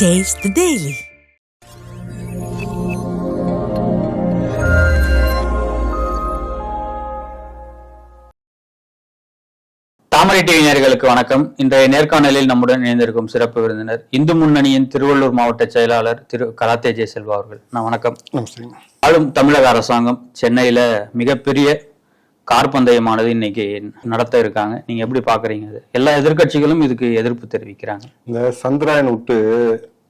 Taste the Daily. Thamarai TV நேயர்களுக்கு வணக்கம். இன்றைய நேர்காணலில் நம்முடன் இணைந்திருக்கும் சிறப்பு விருந்தினர் இந்து முன்னணியின் திருவள்ளூர் மாவட்ட செயலாளர் திரு கலாத்தே ஜெயசெல்வா அவர்கள். நான் வணக்கம். ஆளும் தமிழக அரசாங்கம் சென்னையில மிகப்பெரிய கார் பந்தயமானது இன்னைக்கு நடத்த இருக்காங்க. நீங்க எப்படி பாக்குறீங்க அது? எல்லா எதிர்க்கட்சிகளும் இதுக்கு எதிர்ப்பு தெரிவிக்கிறாங்க. இந்த சந்திராயன் விட்டு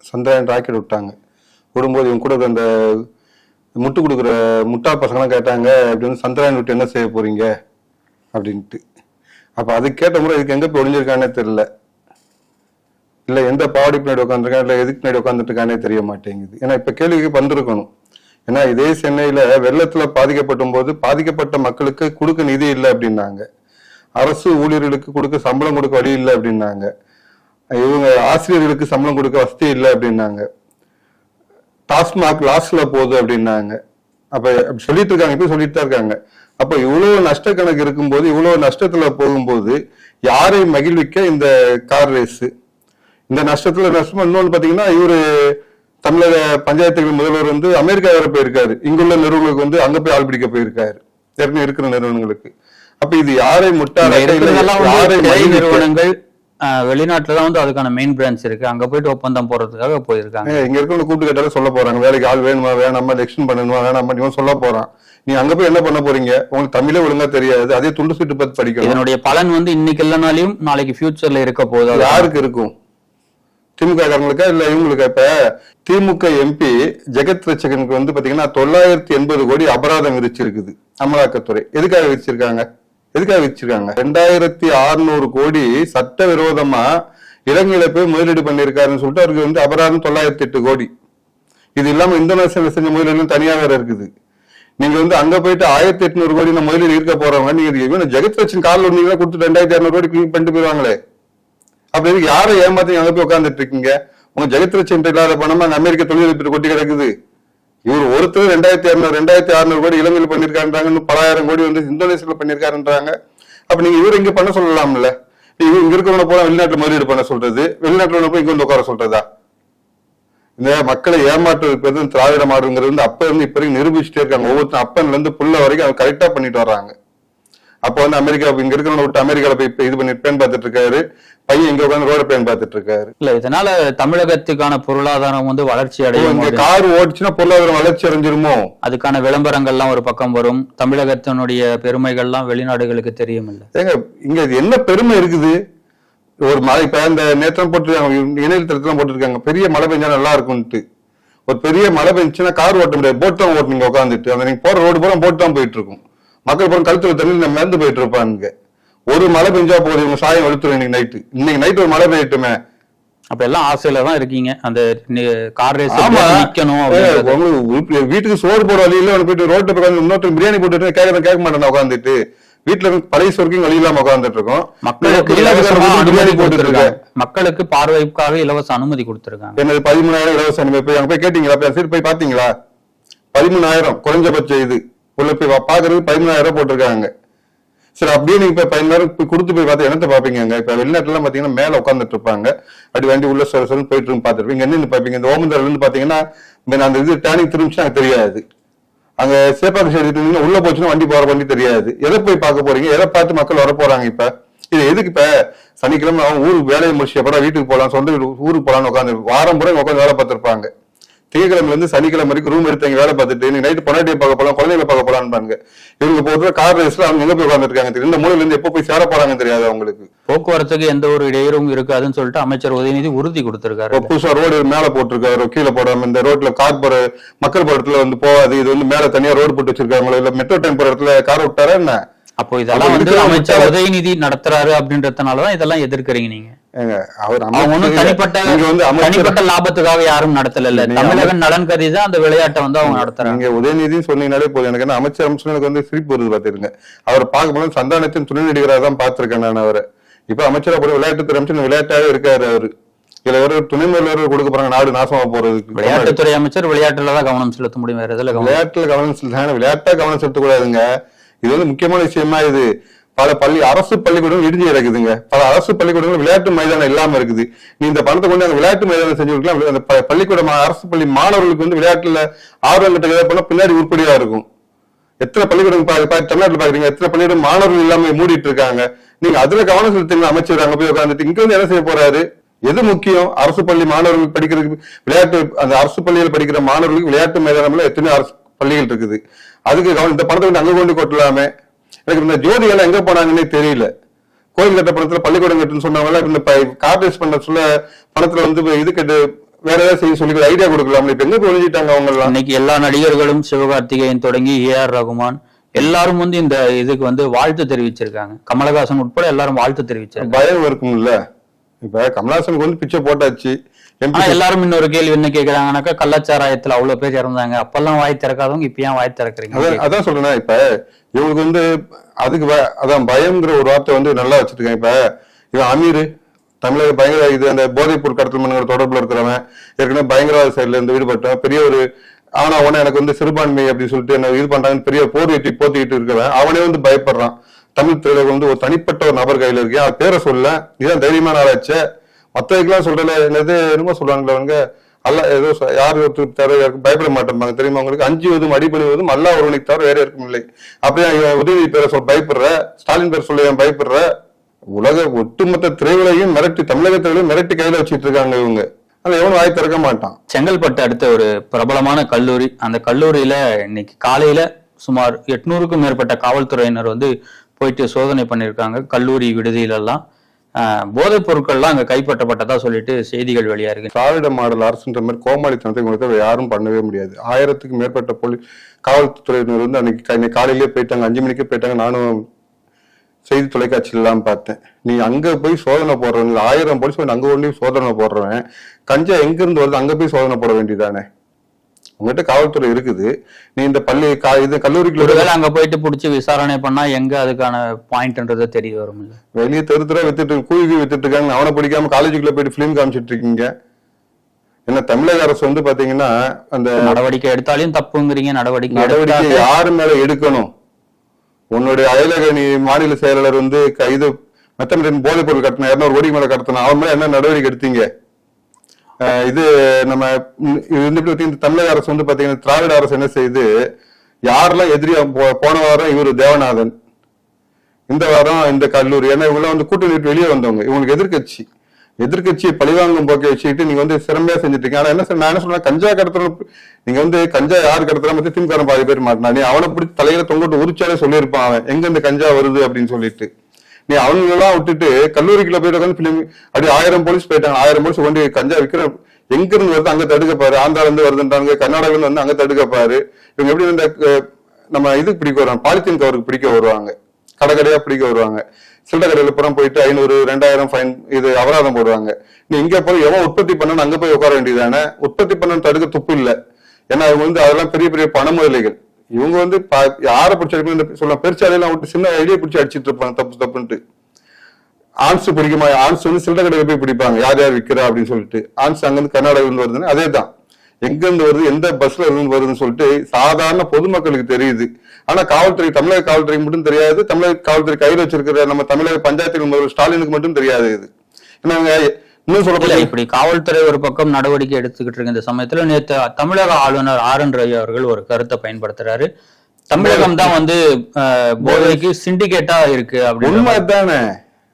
சந்திராயன் ராக்கெட் விட்டாங்க. விடும்போது இவங்க கூட அந்த முட்டு கொடுக்குற முட்டா பசங்களாம் கேட்டாங்க அப்படின்னு சந்திராயன் விட்டு என்ன செய்ய போறீங்க? அப்படின்ட்டு. அப்போ அது கேட்ட முறை இதுக்கு எங்கே போய் ஒளிஞ்சிருக்கானே தெரியல. இல்ல எந்த பாவடி பின்னாடி உட்காந்துருக்கான் இல்லை எதுக்கு பின்னாடி உட்காந்துட்டு தெரிய மாட்டேங்குது. ஏன்னா இப்ப கேள்விக்கு வந்திருக்கணும். ஏன்னா இதே சென்னையில வெள்ளத்துல பாதிக்கப்படும் போது பாதிக்கப்பட்ட மக்களுக்கு கொடுக்க நிதி இல்லை அப்படின்னாங்க. அரசு ஊழியர்களுக்கு கொடுக்க சம்பளம் கொடுக்க வழி இல்லை அப்படின்னாங்க. இவங்க ஆசிரியர்களுக்கு சம்பளம் கொடுக்க வசதி இல்லை அப்படின்னாங்க. டாஸ்மாக் லாஸ்ல போகுது அப்படின்னாங்க. அப்ப சொல்லிட்டு இருக்காங்க இப்ப சொல்லிட்டு தான் இருக்காங்க. அப்ப இவ்வளவு நஷ்ட கணக்கு இருக்கும்போது இவ்வளவு நஷ்டத்துல போகும்போது யாரை மகிழ்விக்க இந்த கார் ரேஸ் இந்த நஷ்டத்துல நஷ்டம் இன்னொன்னு பாத்தீங்கன்னா இவரு தமிழக பஞ்சாயத்துகள் முதல்வர் வந்து அமெரிக்கா வர போயிருக்காரு. இங்குள்ள நிறுவனங்களுக்கு வந்து அங்க போய் ஆள் பிடிக்க போயிருக்காரு. ஏற்கனவே இருக்கிற நிறுவனங்களுக்கு. அப்ப இது யாரை முட்டாள யாரை நிறுவனங்கள் வெளிநாட்டுல தான் வந்து அதுக்கான மெயின் பிரான்ச் இருக்கு. அங்க போயிட்டு ஒப்பந்தம் போறதுக்காக போயிருக்காங்க. இங்க இருக்கவங்க கூட்டு கேட்டாலும் சொல்ல போறாங்க. வேலைக்கு ஆள் வேணுமா வேணாமா எலெக்ஷன் பண்ணணுமா வேணாமா இவன் சொல்ல போறான். நீ அங்க போய் என்ன பண்ண போறீங்க? உங்களுக்கு தமிழே ஒழுங்கா தெரியாது. அதே துண்டு சீட்டு பத்தி படிக்கணும். இதனுடைய பலன் வந்து இன்னைக்கு இல்லைனாலையும் நாளைக்கு ஃபியூச்சர்ல இருக்க போகுது. அது யாருக்கு இருக்கும்? திமுக காரங்களுக்கா இல்ல இவங்களுக்கா இப்ப? திமுக எம்பி ஜெகத் ரட்சகனுக்கு வந்து பாத்தீங்கன்னா தொள்ளாயிரத்தி எண்பது கோடி அபராதம் விதிச்சிருக்குது. அமலாக்கத்துறை. எதுக்காக விதிச்சிருக்காங்க? எதுக்காக வச்சிருக்காங்க? ரெண்டாயிரத்தி அறுநூறு கோடி சட்டவிரோதமா இலங்கையில போய் முதலீடு பண்ணியிருக்காருன்னு சொல்லிட்டு அவருக்கு வந்து அபராதம் தொள்ளாயிரத்தி எட்டு கோடி. இது இல்லாம இந்தோனேசியால செஞ்ச முதலீடு தனியா வேற இருக்குது. நீங்க வந்து அங்க போயிட்டு ஆயிரத்தி எட்நூறு கோடி நம்ம முதலீடு இருக்க போறவங்க நீங்க ஜெகத் ரட்சன் காலில் ஒண்ணீங்கன்னா கொடுத்து ரெண்டாயிரத்தி இரநூறு கோடி பண்ணிட்டு போயிருவாங்களே அப்படி இருக்கு. யாரை ஏமாத்தி அங்க போய் உட்கார்ந்துட்டு இருக்கீங்க? உங்க ஜெகத் ரட்சன் இல்லாத பணமா அங்க அமெரிக்க தொழிலதிபர் கொட்டி கிடக்குது. இவர் ஒருத்தர் ரெண்டாயிரத்தி இரநூறு ரெண்டாயிரத்தி அறுநூறு கோடி இலங்கையில் பண்ணிருக்காருன்றாங்க பலாயிரம் கோடி வந்து இந்தோனேஷியில் பண்ணிருக்காருன்றாங்க. அப்ப நீங்க இவர் இங்க பண்ண சொல்லலாம்ல? இவர் இங்க இருக்கிறவன போல வெளிநாட்டு முதலீடு பண்ண சொல்றது? வெளிநாட்டுல போய் இங்க வந்து உட்கார சொல்றதா? இந்த மக்களை ஏமாற்றுவதற்கு திராவிட மாடுங்கிறது வந்து அப்ப இருந்து இப்ப வரைக்கும் நிரூபிச்சுட்டே இருக்காங்க. ஒவ்வொருத்தரும் அப்பன்ல இருந்து புள்ள வரைக்கும் அவங்க கரெக்டா பண்ணிட்டு வர்றாங்க. அப்ப வந்து அமெரிக்கா இங்க இருக்கிறவங்க விட்டு அமெரிக்கால போய் இப்ப இது பண்ணி பேன் பார்த்துட்டு இருக்காரு. பையன் இங்க உட்காந்து ரோட பேன் பார்த்துட்டு இருக்காரு. இல்ல இதனால தமிழகத்துக்கான பொருளாதாரம் வந்து வளர்ச்சி அடையும் கார் ஓடிச்சுன்னா பொருளாதாரம் வளர்ச்சி அடைஞ்சிருமோ? அதுக்கான விளம்பரங்கள்லாம் ஒரு பக்கம் வரும். தமிழகத்தினுடைய பெருமைகள்லாம் வெளிநாடுகளுக்கு தெரியும் இல்ல ஏங்க இங்க இது என்ன பெருமை இருக்குது? ஒரு மழை இப்ப இந்த நேற்று போட்டிருக்காங்க இணையதளத்துல போட்டிருக்காங்க பெரிய மழை பெஞ்சா நல்லா இருக்கும்ட்டு ஒரு பெரிய மழை பெஞ்சுன்னா கார் ஓட்ட முடியாது போட் தான் ஓட்டுனீங்க உட்காந்துட்டு அந்த நீங்க போற ரோடு பூரா போட் தான் போயிட்டு இருக்கும். மக்கள் பூரா கழுத்துல தண்ணி மிதந்து போயிட்டு இருப்பாங்க ஒரு மழை பெஞ்சா போதும் இவங்க சாயம் வெளுத்துரும் இன்னைக்கு நைட்டு இன்னைக்கு நைட் ஒரு மழை பெய்யட்டுமே. அப்ப எல்லாம் ஆசையில தான் இருக்கீங்க. அந்த கார் ரேஸ் நிக்கணும். உங்களுக்கு வீட்டுக்கு சோறு போட வழியில அவனுக்கு போயிட்டு ரோட்டு உட்காந்து இன்னொருத்தர் பிரியாணி போட்டுட்டு கேட்கறத கேட்க மாட்டேன் உட்காந்துட்டு வீட்டுல இருந்து பழைய சொர்க்கும் வழி இல்லாம உட்காந்துட்டு இருக்கோம். மக்களுக்கு மக்களுக்கு பார்வைக்காக இலவச அனுமதி கொடுத்திருக்காங்க. என்னது பதிமூணாயிரம் இலவச அனுமதி? போய் அங்க போய் கேட்டீங்களா? சரி போய் பாத்தீங்களா? பதிமூணாயிரம் குறைஞ்சபட்ச இது. உள்ள போய் பாக்குறதுக்கு பாக்குறது பதிமூணாயிரம் போட்டிருக்காங்க. சரி அப்படியே நீங்க போய் பதினாயிரம் போய் கொடுத்து போய் பார்த்தா என்னத்த பாப்பீங்க இப்ப வெளிநாட்டுல பாத்தீங்கன்னா மேல உட்காந்துட்டு இருப்பாங்க. அப்படி வண்டி உள்ள சொல்ல சொல்லி போயிட்டு இருக்கு பாத்துருப்பீங்க என்ன பாப்பீங்க இந்த ஓமந்தரில் இருந்து பாத்தீங்கன்னா அந்த இது டேனிங் திரும்பிச்சு எனக்கு தெரியாது. அங்க சேப்பாக்கு சைடு இருந்தீங்கன்னா உள்ள போச்சுன்னா வண்டி போற வண்டி தெரியாது. எதை போய் பார்க்க போறீங்க? எதை பார்த்து மக்கள் வர போறாங்க இப்ப? இது எதுக்கு இப்ப? சனிக்கிழமை அவன் ஊருக்கு வேலையை முடிச்சு அப்புறம் வீட்டுக்கு போலாம் சொந்த வீடு ஊருக்கு போலாம்னு உட்காந்து வாரம் பூரா உட்காந்து வேலை பார்த்திருப்பாங்க. திங்கக்கிழமைல இருந்து சனிக்கிழமை வரைக்கும் ரூம் எடுத்து வேலை பார்த்துட்டு நீ நைட்டு பொன்னாட்டியை பார்க்க போலாம் குழந்தைகளை பார்க்க பாருங்க. இவங்க போட்டு கார் ரேஸ்ல அவங்க எங்க போய் உட்காந்துருக்காங்க இந்த மூலையில இருந்து எப்போ போய் சேர போறாங்கன்னு தெரியாது அவங்களுக்கு. போக்குவரத்துக்கு எந்த ஒரு இடையூறும் இருக்காதுன்னு சொல்லிட்டு அமைச்சர் உதயநிதி உறுதி கொடுத்திருக்காரு. புதுசா ரோடு மேல போட்டிருக்காரு கீழே போடாம இந்த ரோட்ல கார் போற மக்கள் போற இடத்துல வந்து போகாது இது வந்து மேல தனியா ரோடு போட்டு வச்சிருக்காங்களோ இல்ல மெட்ரோ ட்ரெயின் போற இடத்துல கார் விட்டாரா என்ன? அப்போ இதெல்லாம் வந்து அமைச்சர் உதயநிதி நடத்துறாரு அப்படின்றதுனாலதான் இதெல்லாம் எதிர்க்கிறீங்க நீங்க. அவர் தனிப்பட்ட வந்து லாபத்துக்காக யாரும் நடத்தல இல்ல தமிழக நலன் கருதி தான் அந்த விளையாட்டை வந்து அவங்க நடத்துறாங்க. நீங்க உதயநிதினு சொன்னீங்கனாலே போதும். எனக்கு அமைச்சர் எனக்கு வந்து சிரிப்பு வருது பாத்துருங்க அவர் பார்க்கும்போது சந்தானத்தின் துணை நடிகராக தான் பார்த்திருக்கேன் நான் அவரை. இப்ப அமைச்சரா போய் விளையாட்டுத்துறை அமைச்சர் விளையாட்டாவே இருக்காரு அவரு. இதுல ஒரு துணை முதல்வர் கொடுக்க போறாங்க நாடு நாசமா போறதுக்கு. விளையாட்டுத்துறை அமைச்சர் விளையாட்டுல தான் கவனம் செலுத்த முடியும் வேற விளையாட்டுல கவனம் செலுத்தாங்க விளையாட்டா கவனம் செலுத்தக்கூடாதுங்க. இது வந்து முக்கியமான விஷயமா இது. பல பள்ளி அரசு பள்ளிக்கூடம் இடிஞ்சு இருக்குதுங்க பல அரசு பள்ளிக்கூடங்கள் விளையாட்டு மைதானம் இல்லாம இருக்குது. நீ இந்த பணத்தை கொண்டு அங்க விளையாட்டு மைதானம் செஞ்சு கொடுக்கலாம். அந்த பள்ளிக்கூட அரசு பள்ளி மாணவர்களுக்கு வந்து விளையாட்டுல ஆர்வம் கிட்ட பண்ணா பின்னாடி உருப்படியா இருக்கும். எத்தனை பள்ளிக்கூடம் தமிழ்நாட்டில் பாக்குறீங்க? எத்தனை பள்ளிக்கூடம் மாணவர்கள் இல்லாம மூடிட்டு இருக்காங்க? நீங்க அதுல கவனம் செலுத்துங்க. அமைச்சர் அங்க போய் உட்காந்துட்டு இங்க வந்து என்ன செய்ய போறாரு? எது முக்கியம்? அரசு பள்ளி மாணவர்கள் படிக்கிறதுக்கு விளையாட்டு அந்த அரசு பள்ளியில் படிக்கிற மாணவர்களுக்கு விளையாட்டு மைதானம்ல எத்தனை அரசு பள்ளிகள் இருக்குது. அதுக்கு கவனம் இந்த பணத்தை வந்து அங்க கொண்டு கொட்டலாமே எனக்கு இந்த ஜோதிகள் எங்க போனாங்கன்னே தெரியல. கோயில் கட்ட பணத்துல பள்ளிக்கூடம் கட்டுன்னு சொன்னவங்க இந்த கார்பரேட் பண்ண சொல்ல பணத்துல வந்து இது கட்டு வேற ஏதாவது செய்ய சொல்லி ஐடியா கொடுக்கலாம்ல. இப்ப எங்க ஒழிஞ்சிட்டாங்க அவங்க எல்லாம் இன்னைக்கு எல்லா நடிகர்களும் சிவகார்த்திகேயன் தொடங்கி ஏ ஆர் ரகுமான் எல்லாரும் வந்து இந்த இதுக்கு வந்து வாழ்த்து தெரிவிச்சிருக்காங்க. கமலஹாசன் உட்பட எல்லாரும் வாழ்த்து தெரிவிச்சிருக்காங்க. பயம் இருக்கும்ல. இப்ப கமலாசனுக்கு வந்து பிச்சை போட்டாச்சு. ஆனா எல்லாரும் இன்னொரு கேள்வி என்ன கேக்குறாங்கன்னாக்கா கள்ளச்சாராயத்துல அவ்வளவு பேர் இறந்தாங்க. அப்பெல்லாம் வாய் திறக்காதவங்க இப்ப ஏன் வாய் திறக்கிறீங்க? அதான் சொல்றேன் இப்ப இவங்களுக்கு வந்து அதுக்கு அதான் பயம்ங்கிற ஒரு வார்த்தை வந்து நல்லா வச்சிருக்கேன் இப்ப இவன் அமீர் தமிழக பயங்கர இது அந்த போதைப்பொருள் கடத்தல் மனுங்கிற தொடர்புல இருக்கிறவன் ஏற்கனவே பயங்கரவாத செயல்ல இருந்து ஈடுபட்டவன் பெரிய ஒரு ஆனா உடனே எனக்கு வந்து சிறுபான்மை அப்படின்னு சொல்லிட்டு என்ன இது பண்றாங்கன்னு பெரிய போர் வெட்டி போத்திக்கிட்டு இருக்கிறவன் அவனே வந்து பயப்படுறான். தமிழ் திரையுலகம் வந்து ஒரு தனிப்பட்ட ஒரு நபர் கையில இருக்கேன் அவன் பேரை சொல்ல இதான் தைரியமான ஆளாச்சே மத்ததுக்கெல்லாம் சொல்றல என்னது என்னமோ சொல்றாங்களே அவங்க. அல்ல ஏதோ யார் ஒருத்தர் தவிர யாருக்கும் பயப்பட மாட்டேன் தெரியுமா உங்களுக்கு? அஞ்சுவதும் அடிபணிவதும் அல்லா ஒருவனுக்கு தவிர வேற இருக்கும் இல்லை. அப்படியே உதவி பேரை சொல்ல பயப்படுற ஸ்டாலின் பேர் சொல்ல பயப்படுற உலக ஒட்டுமொத்த திரைகளையும் மிரட்டி தமிழகத்திலையும் மிரட்டி கையில வச்சுட்டு இருக்காங்க இவங்க. அதை எவனும் வாய் திறக்க மாட்டான். செங்கல்பட்டு அடுத்த ஒரு பிரபலமான கல்லூரி அந்த கல்லூரியில இன்னைக்கு காலையில சுமார் எட்நூறுக்கும் மேற்பட்ட காவல்துறையினர் வந்து போயிட்டு சோதனை பண்ணியிருக்காங்க. கல்லூரி விடுதியில எல்லாம் போதைப் பொருட்கள்லாம் அங்க கைப்பற்றப்பட்டதா சொல்லிட்டு செய்திகள் வெளியா இருக்கு திராவிட மாடல் அரசுன்ற மாதிரி கோமாளித்தனத்தை உங்களுக்கு யாரும் பண்ணவே முடியாது. ஆயிரத்துக்கு மேற்பட்ட போலி காவல்துறையினர் வந்து அன்னைக்கு இன்னைக்கு காலையிலேயே போயிட்டாங்க அஞ்சு மணிக்கே போயிட்டாங்க நானும் செய்தி தொலைக்காட்சியிலாம் பார்த்தேன். நீ அங்க போய் சோதனை போடுறவங்க ஆயிரம் போலீஸ் வந்து அங்க ஒன்றையும் சோதனை போடுறவன் கஞ்சா எங்க இருந்து வருது அங்க போய் சோதனை போட வேண்டியதானே? உங்ககிட்ட காவல்துறை இருக்குது. நீ இந்த பள்ளி கா- இது கல்லூரிக்குள்ள அங்க போயிட்டு புடிச்சு விசாரணை பண்ணா எங்க அதுக்கான பாயிண்ட்ன்றது தெரிய வரும் இல்ல வெளியே தெரு தெருவா வித்துட்டு கூவி வித்துட்டு இருக்காங்க. அவனை பிடிக்காம காலேஜுக்குள்ள போயிட்டு பிலிம் காமிச்சிட்டு இருக்கீங்க. என்ன தமிழக அரசு வந்து பாத்தீங்கன்னா அந்த நடவடிக்கை எடுத்தாலும் தப்புங்கிறீங்க நடவடிக்கை நடவடிக்கை யாரு மேல எடுக்கணும்? உன்னுடைய அயலக நீ மாநில செயலாளர் வந்து கைது மெத்தமிட்டின் போதைப் பொருள் கட்டணம் இருநூறு கோடிக்கு மேல கடத்தணும் அவன் மேல என்ன நடவடிக்கை எடுத்தீங்க? இது நம்ம இந்த இது தமிழக அரசு வந்து பாத்தீங்கன்னா திராவிட அரசு என்ன செய்யுது யாரெல்லாம் எதிரியா போ- போன வாரம் இவர் தேவநாதன் இந்த வாரம் இந்த கல்லூரி ஏன்னா இவங்க வந்து கூட்டணி விட்டு வெளியே வந்தவங்க. இவங்களுக்கு எதிர்க்கட்சி. எதிர்கட்சியை பழிவாங்கும் போக்கை வச்சுக்கிட்டு நீங்க வந்து சிறமையா செஞ்சுட்டு இருக்கீங்க. ஆனா என்ன நான் என்ன சொல்றேன் கஞ்சா கடத்துற நீங்க வந்து கஞ்சா யார் கடத்துறா பத்தி திமுக பாதி பேர் மாட்டினா நீ அவனை பிடிச்சி தலையில தொங்கிட்டு உரிச்சாலே சொல்லியிருப்பான் அவன். எங்க இந்த கஞ்சா வருது அப்படின்னு சொல்லிட்டு. நீ அவங்களெல்லாம் விட்டுட்டு கல்லூரிக்குள்ள போயிட்டு உட்காந்து பிள்ளைங்க அப்படி ஆயிரம் போலீஸ் போயிட்டாங்க. ஆயிரம் போலீஸ் கொண்டு கஞ்சா விற்கிற எங்க இருந்து வருது அங்க தடுக்கப்பாரு. ஆந்திரா இருந்து வருதுன்றாங்க கர்நாடகா இருந்து வந்து அங்க தடுக்கப்பாரு. இவங்க எப்படி இந்த நம்ம இதுக்கு பிடிக்க வருவாங்க பாலித்தீன் கவருக்கு பிடிக்க வருவாங்க. கடை கடையா பிடிக்க வருவாங்க. சில்லறை கடையில புறம் போயிட்டு ஐநூறு ரெண்டாயிரம் ஃபைன் இது அபராதம் போடுவாங்க. நீ இங்க போய் எவன் உற்பத்தி பண்ணணும் அங்க போய் உட்கார வேண்டியதானே உற்பத்தி பண்ணணும் தடுக்க துப்பு இல்லை. ஏன்னா அவங்க வந்து அதெல்லாம் பெரிய பெரிய பண முதலைகள் இவங்க வந்து பா- யாரை பிடிச்சி அடிக்கணும் சொல்ல பெருச்சாலையெல்லாம் விட்டு சின்ன ஐடியா பிடிச்சி அடிச்சிட்டு இருப்பாங்க தப்பு தப்புன்ட்டு ஆன்ஸ் பிடிக்குமா ஆன்ஸ் வந்து சில்லறை கடையில போய் பிடிப்பாங்க. யார் யார் விற்கிறா அப்படின்னு சொல்லிட்டு. ஆன்ஸ் அங்கிருந்து கர்நாடகால இருந்து வருதுன்னு அதே தான் எங்கிருந்து வருது எந்த பஸ்ல இருந்து வருதுன்னு சொல்லிட்டு சாதாரண பொதுமக்களுக்கு தெரியுது. ஆனா காவல்துறை தமிழக காவல்துறைக்கு மட்டும் தெரியாது. தமிழக காவல்துறை கையில் வச்சிருக்கிற நம்ம தமிழக பஞ்சாயத்து முதல்வர் ஸ்டாலினுக்கு மட்டும் தெரியாது இது. ஏன்னா இன்னும் சொல்ல இப்படி காவல்துறை ஒரு பக்கம் நடவடிக்கை எடுத்துக்கிட்டு இருக்க இந்த சமயத்துல நேத்து தமிழக ஆளுநர் ஆர் என் ரவி அவர்கள் ஒரு கருத்தை பயன்படுத்துறாரு. தமிழகம் தான் வந்து போதைக்கு சிண்டிகேட்டா இருக்கு அப்படின்னு உண்மை தானே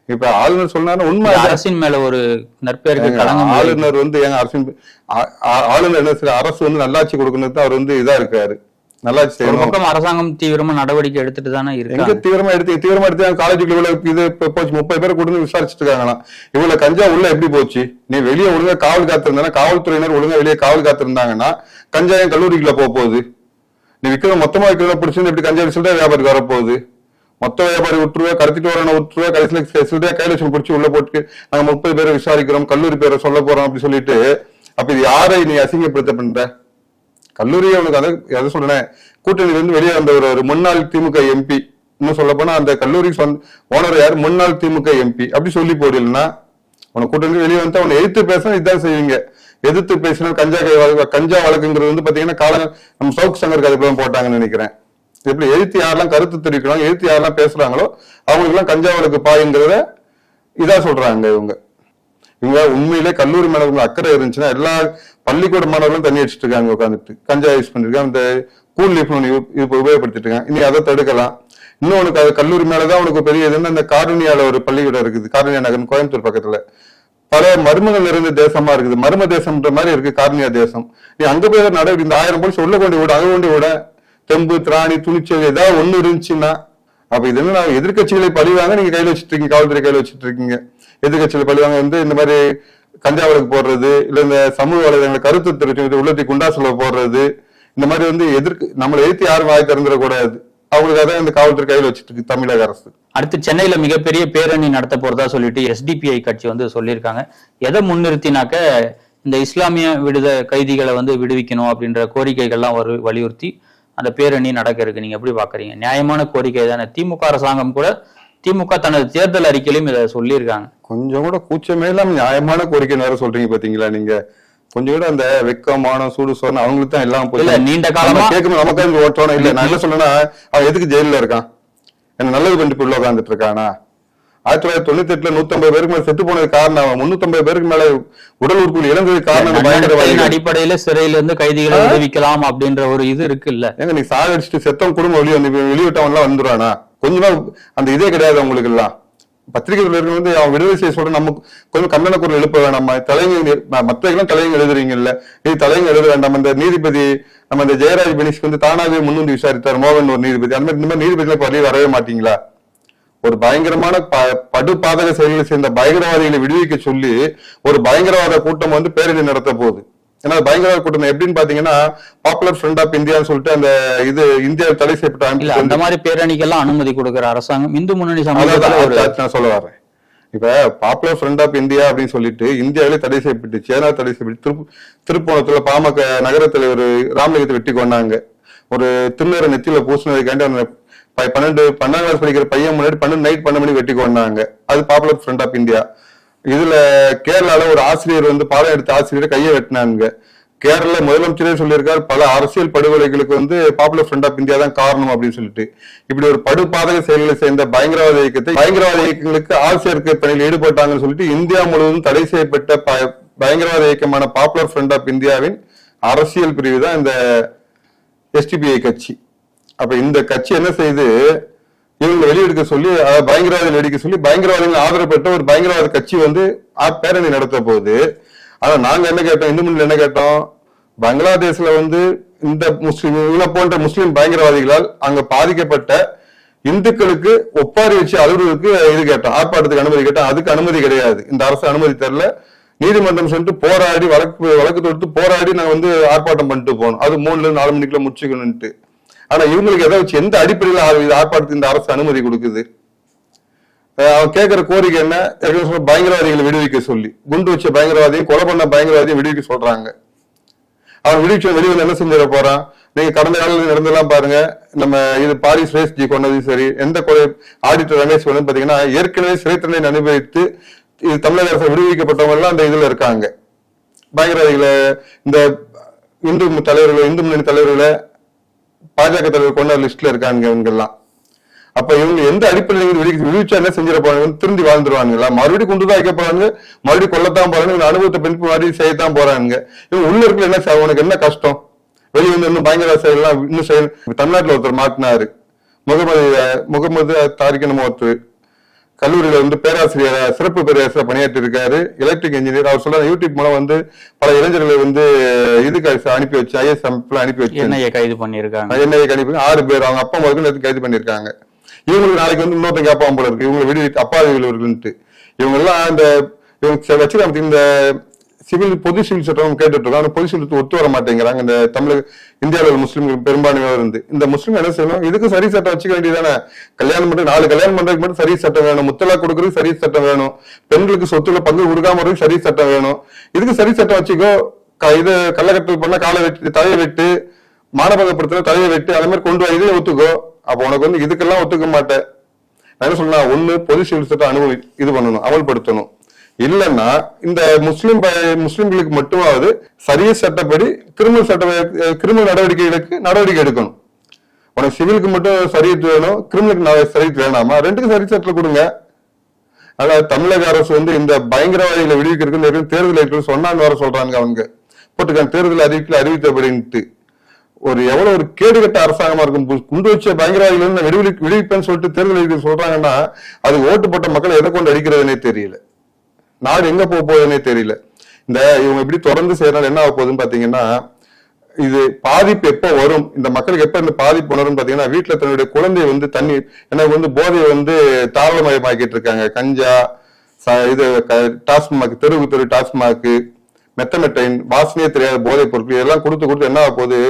இப்ப ஆளுநர் சொன்னாரு உண்மை அரசின் மேல ஒரு நற்பெயருக்கு களங்கம். ஆளுநர் வந்து எங்க அரசின் ஆளுநர் என்ன அரசு வந்து நல்லாட்சி கொடுக்கணும் அவர் வந்து இதா இருக்காரு நல்லாட்சி ஒரு பக்கம் அரசாங்கம் தீவிரமா நடவடிக்கை எடுத்துட்டு தானே எங்க இருக்காங்க தீவிரமா எடுத்து தீவிரமா எடுத்து காலேஜுக்குள்ள இவ்வளவு இது போச்சு முப்பது பேரை கூட்டு வந்து விசாரிச்சுட்டு இருக்காங்களாம் இவ்வளவு கஞ்சா உள்ள எப்படி போச்சு? நீ வெளியே ஒழுங்கா காவல் காத்திருந்தா காவல்துறையினர் ஒழுங்கா வெளியே காவல் காத்திருந்தாங்கன்னா கஞ்சாயம் கல்லூரிக்குள்ள போக போகுது. நீ விற்கிற மொத்தமா விற்கிறத பிடிச்சிருந்து எப்படி கஞ்சா சில்லறை வியாபாரிக்கு வரப்போகுது மொத்த வியாபாரி விட்டுருவா கடத்திட்டு வரணும் விட்டுருவா கடைசியில சில்லறையா கையில வச்சு பிடிச்சி உள்ள போட்டு நாங்க முப்பது பேரை விசாரிக்கிறோம் கல்லூரி பேரை சொல்ல போறோம் அப்படி சொல்லிட்டு அப்ப இது யாரை நீ அசிங்கப்படுத்த பண்ற? கல்லூரி உனக்கு அதை எதை சொல்றேன் கூட்டணியில இருந்து வெளியே வந்த ஒரு முன்னாள் திமுக எம்பி இன்னும் சொல்ல போனா அந்த கல்லூரி சொந்த ஓனர் யார்? முன்னாள் திமுக எம்பி அப்படி சொல்லி போடலன்னா உனக்கு கூட்டணி வெளியே வந்து அவனை எதிர்த்து பேசினா இதான் செய்வீங்க. எதிர்த்து பேசினா கஞ்சா கை வழக்கு- கஞ்சா வழக்குங்கிறது வந்து பாத்தீங்கன்னா கால நம்ம சவுக் சங்கர் கதை போட்டாங்கன்னு நினைக்கிறேன். எப்படி எழுத்து யாரெல்லாம் கருத்து தெரிவிக்கணும் எழுத்து யாரெல்லாம் பேசுறாங்களோ அவங்களுக்கு எல்லாம் கஞ்சாவளுக்கு பாயுங்கிறத இதா சொல்றாங்க இவங்க. இவங்க உண்மையிலே கல்லூரி மேல அக்கறை இருந்துச்சுன்னா எல்லா பள்ளிக்கூட மாணவர்களும் தண்ணி அடிச்சுட்டு இருக்காங்க உட்காந்துட்டு கஞ்சா யூஸ் பண்ணிருக்காங்க அந்த கூல் லீஃப் ஒன்று இப்போ உபயோகப்படுத்திட்டு இருக்காங்க இனி அதை தடுக்கலாம். இன்னும் உனக்கு அது கல்லூரி மேலதான் உனக்கு பெரிய இதுன்னா இந்த காரணியால ஒரு பள்ளிக்கூடம் இருக்குது. காரணியா நகர் கோயம்புத்தூர் பக்கத்துல. பல மர்மங்கள் நிறைந்த தேசமா இருக்குது. மர்ம தேசம்ன்ற மாதிரி இருக்கு காரணியா தேசம். நீ அங்க போய் நடவடிக்கை இந்த ஆயிரம் போலீஸ் உள்ள கொண்டு விட அங்க கொண்டு விட. தெம்பு திராணி துணிச்சல் ஏதாவது ஒண்ணு இருந்துச்சுன்னா. அப்ப இது என்ன எதிர்கட்சிகளை பழிவாங்க நீங்க கையில வச்சுட்டு இருக்கீங்க காவல்துறை கையில வச்சுட்டு இருக்கீங்க எதிர்கட்சிகளை பழிவாங்க வந்து இந்த மாதிரி கஞ்சாவளுக்கு போடுறது இல்ல இந்த சமூக வலைதளங்களை கருத்து தெரிவிச்சு உள்ளத்தி குண்டாசுல போடுறது இந்த மாதிரி வந்து எதிர்க்கு நம்மளை எழுத்து யாரும் வாய் திறந்துடக்கூடாது. அவங்களுக்காக தான் இந்த காவல்துறை கையில் வச்சுட்டு இருக்கு தமிழக அரசு. அடுத்து சென்னையில மிகப்பெரிய பேரணி நடத்த போறதா சொல்லிட்டு எஸ்டிபிஐ கட்சி வந்து சொல்லியிருக்காங்க. எதை முன்னிறுத்தினாக்க இந்த இஸ்லாமிய விடுத கைதிகளை வந்து விடுவிக்கணும் அப்படின்ற கோரிக்கைகள்லாம் ஒரு வலியுறுத்தி அந்த பேரணி நடக்க இருக்கு. நீங்க எப்படி பாக்குறீங்க? நியாயமான கோரிக்கை தானே. திமுக அரசாங்கம் கூட திமுக தனது தேர்தல் அறிக்கையிலும் இதை சொல்லியிருக்காங்க. கொஞ்சம் கூட கூச்சமே இல்லாம நியாயமான கோரிக்கை வேற சொல்றீங்க பாத்தீங்களா நீங்க? கொஞ்சம் கூட அந்த வெக்கமான சூடு சோறு அவங்களுக்கு தான் எல்லாம் இல்ல போய் நீண்ட காலமா கேட்கும் நமக்கு ஓட்டணும். இல்ல நான் என்ன சொல்றேன்னா அவன் எதுக்கு ஜெயில இருக்கான்? என்ன நல்லது பண்ணிட்டு உள்ள உட்காந்துட்டு இருக்கானா? ஆயிரத்தி தொள்ளாயிரத்தி தொண்ணூத்தி எட்டுல நூத்தம்பது பேருக்கு மேல செத்து போனது காரணம் அவன். முன்னூத்தம்பது பேருக்கு மேல உடல் உறுப்புகள் இழந்தது காரணம் பயங்கரவாதிகள். அடிப்படையில சிறையில இருந்து கைதிகளை விடுவிக்கலாம் அப்படின்ற ஒரு இது இருக்குல்ல. ஏங்க நீ சாகடிச்சுட்டு செத்தவன் குடும்பம் வெளியே வந்து வெளியிட்டவன் எல்லாம் வந்துடுவானா கொஞ்சமா அந்த இதே கிடையாது அவங்களுக்கு எல்லாம் பத்திரிகை துறையினர் வந்து அவன் விடுதலை செய்ய சொல்ற நம்ம கொஞ்சம் கண்டன குரல் எழுப்ப வேணாமா? தலைங்க மற்றவங்களும் தலைங்க எழுதுறீங்கல்ல. நீ தலைங்க எழுத வேண்டாம். இந்த நீதிபதி நம்ம இந்த ஜெயராஜ் பெனிஷ்க்கு வந்து தானாகவே முன்வந்து விசாரித்தார். மோகன் ஒரு நீதிபதி. அந்த மாதிரி இந்த மாதிரி நீதிபதி எல்லாம் வெளியே வரவே மாட்டீங்களா? ஒரு பயங்கரமான ப- படு பாதக செயல்களை சேர்ந்த பயங்கரவாதிகளை விடுவிக்க சொல்லி ஒரு பயங்கரவாத கூட்டம் வந்து பேரணி நடத்த போகுது. ஏன்னா பயங்கரவாத கூட்டம் எப்படின்னு பாத்தீங்கன்னா பாப்புலர் ஃப்ரண்ட் ஆஃப் இந்தியான்னு சொல்லிட்டு அந்த இது இந்தியாவில் தடை செய்யப்பட்ட அந்த மாதிரி பேரணிக்கெல்லாம் அனுமதி கொடுக்கிற அரசாங்கம் இந்து முன்னணி சமூகத்துல நான் சொல்ல வரேன். இப்ப பாப்புலர் ஃப்ரண்ட் ஆஃப் இந்தியா அப்படின்னு சொல்லிட்டு இந்தியாவிலே தடை செய்யப்பட்டு சேனா தடை செய்யப்பட்டு திரு திருப்போணத்துல பாமக நகர தலைவர் ராமலிங்கத்தை வெட்டி கொண்டாங்க. ஒரு திருநீரை நெத்தியில பூசினதுக்காண்டி அந்த ப- பன்னெண்டு பன்னெண்டாம் கிளாஸ் படிக்கிற பையன் முன்னாடி பன்னெண்டு நைட் பன்னெண்டு மணிக்கு வெட்டி கொண்டாங்க. அது பாப்புலர் ஃப்ரண்ட் ஆஃப் இந்தியா இதுல கேரளால ஒரு ஆசிரியர் வந்து பாடம் எடுத்த ஆசிரியரை கையை வெட்டினாங்க கேரள முதலமைச்சரே சொல்லியிருக்காரு பல அரசியல் படுகொலைகளுக்கு வந்து பாப்புலர் ஃப்ரண்ட் ஆஃப் இந்தியா தான் காரணம் அப்படின்னு சொல்லிட்டு. இப்படி ஒரு படுபாதக செயல்களை சேர்ந்த பயங்கரவாத இயக்கத்தை பயங்கரவாத இயக்கங்களுக்கு ஆள் சேர்க்கை பணியில் ஈடுபட்டாங்கன்னு சொல்லிட்டு இந்தியா முழுவதும் தடை செய்யப்பட்ட ப- பயங்கரவாத இயக்கமான பாப்புலர் ஃப்ரண்ட் ஆஃப் இந்தியாவின் அரசியல் பிரிவு தான் இந்த எஸ்டிபிஐ கட்சி. அப்ப இந்த கட்சி என்ன செய்யுது இவங்க வெளியெடுக்க சொல்லி அதாவது பயங்கரவாதிகள் வெடிக்க சொல்லி பயங்கரவாதிகள் ஆதரவு பெற்ற ஒரு பயங்கரவாத கட்சி வந்து பேரணி நடத்த போகுது. ஆனா நாங்க என்ன கேட்டோம்? இந்து முன்னில் என்ன கேட்டோம்? பங்களாதேஷ்ல வந்து இந்த முஸ்லிம் இவங்களை போன்ற முஸ்லிம் பயங்கரவாதிகளால் அங்க பாதிக்கப்பட்ட இந்துக்களுக்கு ஒப்பாரி வச்சு அலுவலருக்கு இது கேட்டோம். ஆர்ப்பாட்டத்துக்கு அனுமதி கேட்டோம். அதுக்கு அனுமதி கிடையாது. இந்த அரசு அனுமதி தரல. நீதிமன்றம் சென்று போராடி வழக்கு வழக்கு தொடுத்து போராடி நாங்க வந்து ஆர்ப்பாட்டம் பண்ணிட்டு போனோம். அது மூணுல இருந்து நாலு மணிக்குள்ள முடிச்சுக்கணும்ட்டு ஆனா இவங்களுக்கு எதை வச்சு எந்த அடிப்படையில் ஆ- இது ஆர்ப்பாட்டத்துக்கு இந்த அரசு அனுமதி கொடுக்குது? அவன் கேட்கிற கோரிக்கை என்ன? பயங்கரவாதிகளை விடுவிக்க சொல்லி. குண்டு வச்ச பயங்கரவாதியும் கொலை பண்ண பயங்கரவாதியும் விடுவிக்க சொல்றாங்க. அவன் விடுவிச்ச வெளியே என்ன செஞ்சிட போறான்? நீங்க கடந்த காலத்துல நடந்தெல்லாம் பாருங்க. நம்ம இது பாரி சுரேஷ் ஜி கொண்டதும் சரி எந்த கொலை ஆடிட்டர் ரமேஷ் வந்து பாத்தீங்கன்னா ஏற்கனவே சிறைத்தண்டனை அனுபவித்து இது தமிழக அரசு விடுவிக்கப்பட்டவங்க எல்லாம் அந்த இதுல இருக்காங்க. பயங்கரவாதிகளை இந்த இந்து தலைவர்களை இந்து முன்னணி தலைவர்களை பாஜக தலைவர் கொண்ட லிஸ்ட்ல இருக்காங்க இவங்க எல்லாம் அப்ப இவங்க எந்த அடிப்படையில் இவங்க என்ன செஞ்சிட போறாங்க? வந்து திருந்தி வாழ்ந்துருவாங்களா மறுபடியும் கொண்டு தான் வைக்க போறாங்க மறுபடியும் கொல்லத்தான் போறாங்க அனுபவத்தை பின்பு மாதிரி செய்யத்தான் போறாங்க இவங்க உள்ள இருக்கிற என்ன உனக்கு என்ன கஷ்டம்? வெளியே வந்து இன்னும் பயங்கர செயல்லாம் இன்னும் செயல் தமிழ்நாட்டுல ஒருத்தர் மாட்டினாரு. முகமது முகமது தாரிக் என்னமோ ஒருத்தர். கல்லூரியில வந்து பேராசிரியர் சிறப்பு பேராசிரியர் பணியாற்றி இருக்காரு எலக்ட்ரிக் இன்ஜினியர் அவர் சொல்ற யூடியூப் மூலம் வந்து பல இளைஞர்களை வந்து இதுக்கு அனுப்பி வச்சு ஐஎஸ் அமைப்புல அனுப்பி வச்சு என்ஐஏ கைது பண்ணியிருக்காங்க. என்ஐஏ கணிப்பு ஆறு பேர் அவங்க அப்பா நேத்து கைது பண்ணிருக்காங்க இவங்களுக்கு நாளைக்கு வந்து இன்னொருத்தங்க கேட்பான் போல இருக்கு. இவங்க விடு அப்பாவிகள் இவர்களுன்ட்டு இவங்க எல்லாம் இந்த இவங்க வச்சு நமக்கு இந்த சிவில் பொது சிவில் சட்டம் கேட்டுட்டு இருக்கோம் பொது சிவில் ஒத்து வர மாட்டேங்கிறாங்க. இந்த தமிழக இந்தியாவில் முஸ்லீம்கள் பெரும்பான்மையாக இருந்து. இந்த முஸ்லீம் என்ன செய்யணும்? இதுக்கு சரி சட்டம் வச்சுக்க வேண்டியதானே கல்யாணம் பண்ணி நாலு கல்யாணம் பண்றதுக்கு மட்டும் சரி சட்டம் வேணும். முத்தலா கொடுக்கறதுக்கு சரி சட்டம் வேணும். பெண்களுக்கு சொத்துல பங்கு கொடுக்காம சரி சட்டம் வேணும். இதுக்கு சரி சட்டம் வச்சுக்கோ. க- இது கள்ளக்கட்டல் பண்ண காலை வெட்டி தலையை வெட்டு மானபகப்படுத்தின தலையை வெட்டு அந்த மாதிரி கொண்டு வா இதே ஒத்துக்கோ. அப்ப உனக்கு வந்து இதுக்கெல்லாம் ஒத்துக்க மாட்டேன். நான் என்ன சொல்லலாம் ஒண்ணு பொது சிவில் சட்டம் அனுபவி இது பண்ணணும் அமல்படுத்தணும். இல்லைன்னா இந்த முஸ்லீம் முஸ்லீம்களுக்கு மட்டுமாவது சரிய சட்டப்படி கிரிமினல் சட்ட கிரிமினல் நடவடிக்கைகளுக்கு நடவடிக்கை எடுக்கணும். உனக்கு சிவிலுக்கு மட்டும் சரியத்து வேணும் கிரிமினலுக்கு சரியத்து வேணாமா? ரெண்டுக்கும் சர்டிஃபிகேட்ல கொடுங்க. அதாவது தமிழக அரசு வந்து இந்த பயங்கரவாதிகளை விடுவிக்கிறதுக்கு நிறைய தேர்தல் அறிக்கைகள் சொன்னாங்க வர சொல்றாங்க அவங்க. போட்டுக்கான தேர்தல் அறிவிக்கல அறிவித்தபடின்ட்டு. ஒரு எவ்வளவு ஒரு கேடுகட்ட அரசாங்கமா இருக்கும். குண்டு வச்ச பயங்கரவாதிகள் விடுவிப்பேன்னு சொல்லிட்டு தேர்தல் அறிக்கை சொல்றாங்கன்னா அது ஓட்டு போட்ட மக்களை எதை கொண்டு அடிக்கிறதுனே தெரியல. நாடு எங்க போக போகுதுன்னே தெரியல. இந்த இவங்க இப்படி தொடர்ந்து செய்யறதுனால என்ன ஆக போகுதுன்னு பாத்தீங்கன்னா இது பாதிப்பு எப்ப வரும்? இந்த மக்களுக்கு எப்ப இந்த பாதிப்பு உணரும் பாத்தீங்கன்னா வீட்டுல தன்னுடைய குழந்தை வந்து தண்ணி எனக்கு வந்து போதையை வந்து தாராளமயமாக்கிட்டு இருக்காங்க. கஞ்சா இது டாஸ்மாக் தெருவு தெரு டாஸ்மாக் மெத்தமெட்டைன் வாசனையே தெரியாத போதைப் பொருட்கள் இதெல்லாம் கொடுத்து கொடுத்து என்ன ஆக போகுது?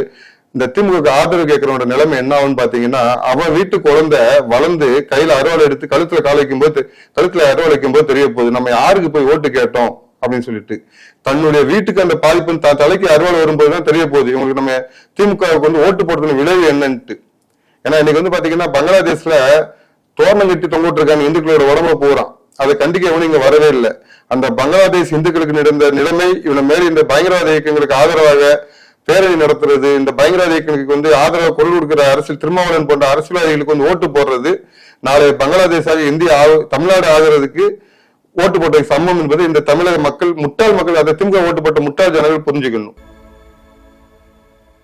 இந்த திமுக ஆதரவு கேட்கறவனோட நிலைமை என்ன ஆகும்னு பாத்தீங்கன்னா அவன் வீட்டு குழந்தை வளர்ந்து கையில அறுவாள் எடுத்து கழுத்துல கால வைக்கும் போது கழுத்துல அறுவாள் வைக்கும் போது தெரிய போகுது நம்ம யாருக்கு போய் ஓட்டு கேட்டோம் அப்படின்னு சொல்லிட்டு. தன்னுடைய வீட்டுக்கு அந்த பாதிப்பு தான் தலைக்கு அறுவாள் வரும்போது தான் தெரிய போகுது இவங்களுக்கு நம்ம திமுகவுக்கு வந்து ஓட்டு போடுறதுல விளைவு என்னன்ட்டு. ஏன்னா இன்னைக்கு வந்து பாத்தீங்கன்னா பங்களாதேஷ்ல தோரணம் கட்டி தொங்கிட்டு இருக்காங்க இந்துக்களோட உடம்புல போறான் அதை கண்டிக்க எவனும் இங்க வரவே இல்லை. அந்த பங்களாதேஷ் இந்துக்களுக்கு நடந்த நிலைமை இவனை மேரி இந்த பயங்கரவாத இயக்கங்களுக்கு ஆதரவாக பேரணி நடத்துறது இந்த பயங்கரவாத இயக்கங்களுக்கு வந்து ஆதரவு குரல் கொடுக்கிற அரசியல் திருமாவளவன் போன்ற அரசியல்வாதிகளுக்கு வந்து ஓட்டு போடுறது நாளை பங்களாதேஷாக இந்தியா ஆ- தமிழ்நாடு ஆகிறதுக்கு ஓட்டு போட்டதுக்கு சமம் என்பது இந்த தமிழக மக்கள் முட்டாள் மக்கள் அதை திமுக ஓட்டு போட்ட முட்டாள் ஜனங்கள் புரிஞ்சுக்கணும்.